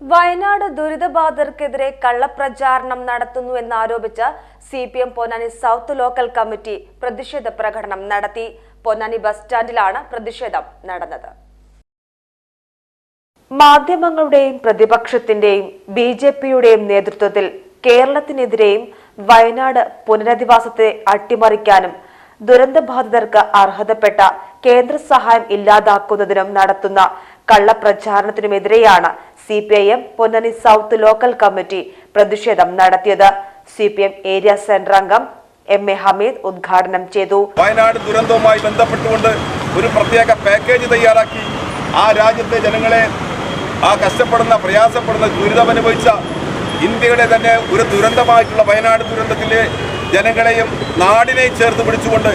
വയനാട് ദുരിതബാധിതർക്കെതിരെ കള്ളപ്രചാരണം നടത്തുന്നുവെന്നാരോപിച്ച് C P M Ponnani south local committee പ്രതിഷേധ പ്രകടനം നടത്തി. പൊന്നാനി ബസ് സ്റ്റാൻഡിലാണ് പ്രതിഷേധം നടന്നത്. മാധ്യമങ്ങളുടെയും പ്രതിപക്ഷത്തിന്റെയും ബി ജെ പിയുടെയും നേതൃത്വത്തിൽ കേരളത്തിനെതിരെയും വയനാട് പുനരധിവാസത്തെ അട്ടിമറിക്കാനും ദുരന്തബാധിതർക്ക് അർഹതപ്പെട്ട കേന്ദ്ര സഹായം ഇല്ലാതാക്കുന്നതിനും നടത്തുന്ന കള്ളപ്രചാരണത്തിനുമെതിരെയാണ് C P I M Ponnani south local committee പ്രതിഷേധം നടത്തിയത്. C P M area centre അംഗം എം എ ഹമീദ് ഉദ്ഘാടനം ചെയ്തു. വയനാട് ദുരന്തവുമായി ബന്ധപ്പെട്ടുകൊണ്ട് ഒരു പ്രത്യേക പാക്കേജ് തയ്യാറാക്കി. ആ രാജ്യത്തെ ജനങ്ങളെ ആ കഷ്ടപ്പെടുന്ന പ്രയാസപ്പെടുന്ന ദുരിതമനുഭവിച്ച ഇന്ത്യയുടെ തന്നെ ഒരു ദുരന്തമായിട്ടുള്ള വയനാട് ദുരന്തത്തിലെ ജനങ്ങളെയും നാടിനെയും ചേർത്ത് പിടിച്ചുകൊണ്ട്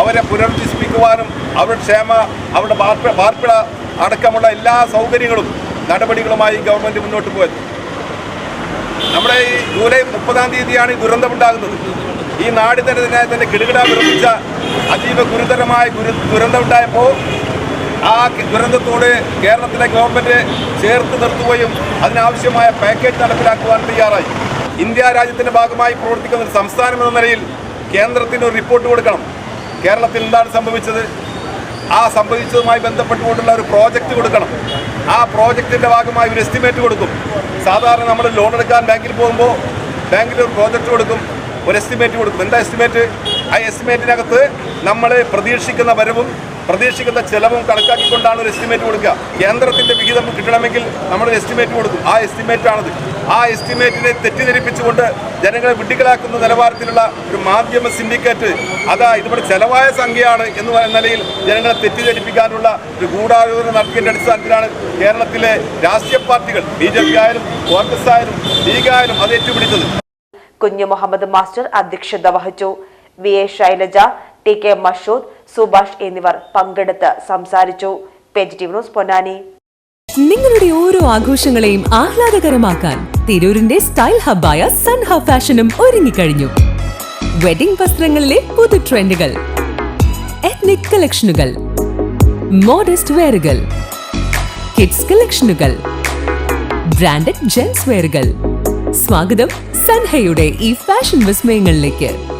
അവരെ പുനർജിപ്പിക്കുവാനും അവരുടെ ക്ഷേമ അവരുടെ പാർപ്പിട അടക്കമുള്ള എല്ലാ സൗകര്യങ്ങളും നടപടികളുമായി ഗവൺമെന്റ് മുന്നോട്ട് പോയത്. നമ്മുടെ ഈ ജൂലൈ മുപ്പതാം തീയതിയാണ് ഈ ദുരന്തമുണ്ടാകുന്നത്. ഈ നാടിനെ തന്നെ തന്നെ കിടുകിട വിറപ്പിച്ച അതീവ ഗുരുതരമായ ഗുരു ദുരന്തമുണ്ടായപ്പോൾ ആ ദുരന്തത്തോട് കേരളത്തിലെ ഗവൺമെന്റ് ചേർത്ത് നിർത്തുകയും അതിനാവശ്യമായ പാക്കേജ് നടപ്പിലാക്കുവാൻ തയ്യാറായി. ഇന്ത്യ രാജ്യത്തിന്റെ ഭാഗമായി പ്രവർത്തിക്കുന്ന ഒരു സംസ്ഥാനം എന്ന നിലയിൽ കേന്ദ്രത്തിന് ഒരു റിപ്പോർട്ട് കൊടുക്കണം. കേരളത്തിൽ എന്താണ് സംഭവിച്ചത്? ആ സംഭവിച്ചതുമായി ബന്ധപ്പെട്ടുകൊണ്ടുള്ള ഒരു പ്രോജക്റ്റ് കൊടുക്കണം. ആ പ്രോജക്റ്റിന്റെ ഭാഗമായി ഒരു എസ്റ്റിമേറ്റ് കൊടുക്കും. സാധാരണ നമ്മൾ ലോൺ എടുക്കാൻ ബാങ്കിൽ പോകുമ്പോൾ ബാങ്കിൽ ഒരു പ്രോജക്റ്റ് കൊടുക്കും ഒരു എസ്റ്റിമേറ്റ് കൊടുക്കും. എന്താ എസ്റ്റിമേറ്റ് ആ എസ്റ്റിമേറ്റിനകത്ത് നമ്മൾ പ്രതീക്ഷിക്കുന്ന വരവും പ്രതീക്ഷിക്കുന്ന ചെലവും കണക്കാക്കിക്കൊണ്ടാണ് ഒരു എസ്റ്റിമേറ്റ് കൊടുക്കുക. കേന്ദ്രത്തിന്റെ വിഹിതം കിട്ടണമെങ്കിൽ നമ്മൾ എസ്റ്റിമേറ്റ് കൊടുക്കും ആ എസ്റ്റിമേറ്റ് ആണത്. ആ എസ്റ്റിമേറ്റിനെ തെറ്റിദ്ധരിപ്പിച്ചുകൊണ്ട് ജനങ്ങളെ വിഡ്ഢികളാക്കുന്ന നിലവാരത്തിലുള്ള ഒരു മാധ്യമ സിൻഡിക്കേറ്റ് അതാ ഇതിവിടെ ചെലവായ സംഖ്യയാണ് എന്ന് പറയുന്ന നിലയിൽ ജനങ്ങളെ തെറ്റിദ്ധരിപ്പിക്കാനുള്ള ഒരു ഗൂഢാലോചന നടത്തിയതിന്റെ അടിസ്ഥാനത്തിലാണ് കേരളത്തിലെ രാഷ്ട്രീയ പാർട്ടികൾ. ബി ജെ പി ആയാലും കോൺഗ്രസ് ആയാലും ലീഗ് ആയാലും അത് ഏറ്റുപിടിച്ചത്. കുഞ്ഞു മുഹമ്മദ് മാസ്റ്റർ അധ്യക്ഷത വഹിച്ചു. V A Shailaja T K Mashood Subhash എന്നിവർ പങ്കെടുത്ത് സംസാരിച്ചു. ന്യൂസ് പൊന്നാനി. നിങ്ങളുടെ ഓരോ ആഘോഷങ്ങളെയും ആഹ്ലാദകരമാക്കാൻ തിരൂരിന്റെ സ്റ്റൈൽ ഹബ്ബായ സൻഹ ഫാഷനും ഒരുങ്ങിക്കഴിഞ്ഞു. വെഡിംഗ് വസ്ത്രങ്ങളിലെ പുതു ട്രെൻഡുകൾ എത്നിക് കളക്ഷനുകൾ മോഡസ്റ്റ് വെയറുകൾ കിഡ്സ് കളക്ഷനുകൾ ബ്രാൻഡഡ് ജെൻസ് വെയറുകൾ സ്വാഗതം സൻഹയുടെ ഈ ഫാഷൻ വിസ്മയങ്ങളിലേക്ക്.